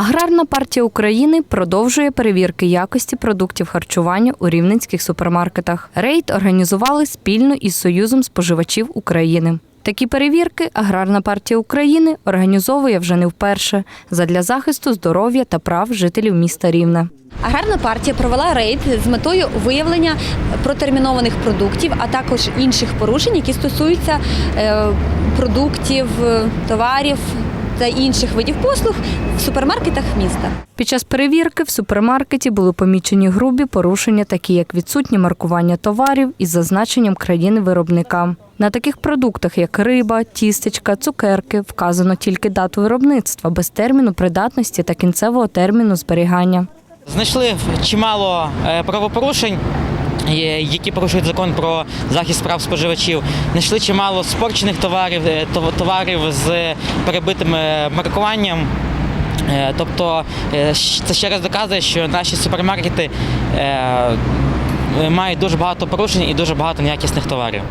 Аграрна партія України продовжує перевірки якості продуктів харчування у рівненських супермаркетах. Рейд організували спільно із Союзом споживачів України. Такі перевірки Аграрна партія України організовує вже не вперше задля захисту здоров'я та прав жителів міста Рівне. Аграрна партія провела рейд з метою виявлення протермінованих продуктів, а також інших порушень, які стосуються е, продуктів, е, товарів та інших видів послуг в супермаркетах міста. Під час перевірки в супермаркеті були помічені грубі порушення, такі як відсутнє маркування товарів із зазначенням країни виробника. На таких продуктах, як риба, тістечка, цукерки, вказано тільки дату виробництва без терміну придатності та кінцевого терміну зберігання. Знайшли чимало е, правопорушень. Е, Які порушують закон про захист прав споживачів, знайшли чимало спорчених товарів, е, товарів з перебитим е, маркуванням. Тобто це ще раз доказує, що наші супермаркети мають дуже багато порушень і дуже багато неякісних товарів.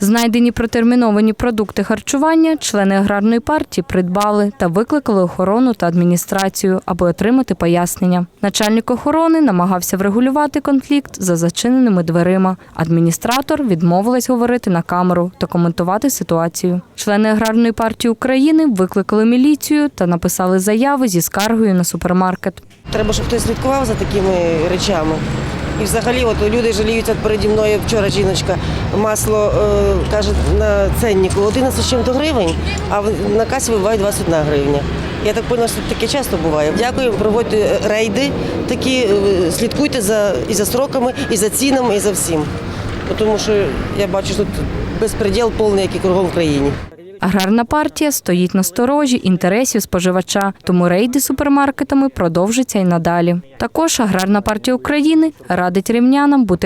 Знайдені протерміновані продукти харчування члени аграрної партії придбали та викликали охорону та адміністрацію, аби отримати пояснення. Начальник охорони намагався врегулювати конфлікт за зачиненими дверима. Адміністратор відмовилась говорити на камеру та коментувати ситуацію. Члени аграрної партії України викликали міліцію та написали заяву зі скаргою на супермаркет. Треба, щоб хтось слідкував за такими речами. І взагалі, от люди жаліються переді мною вчора жіночка. Масло е, каже на ценнику 11 з чим-то гривень, а на касі вибиває 21 гривня. Я так поняла, що таке часто буває. Дякую, проводьте е, рейди такі, е, слідкуйте за і за сроками, і за цінами, і за всім. Тому що я бачу, що тут безпреділ повний, як і кругом в країні. Аграрна партія стоїть на сторожі інтересів споживача, тому рейди супермаркетами продовжаться й надалі. Також аграрна партія України радить рівнянам бути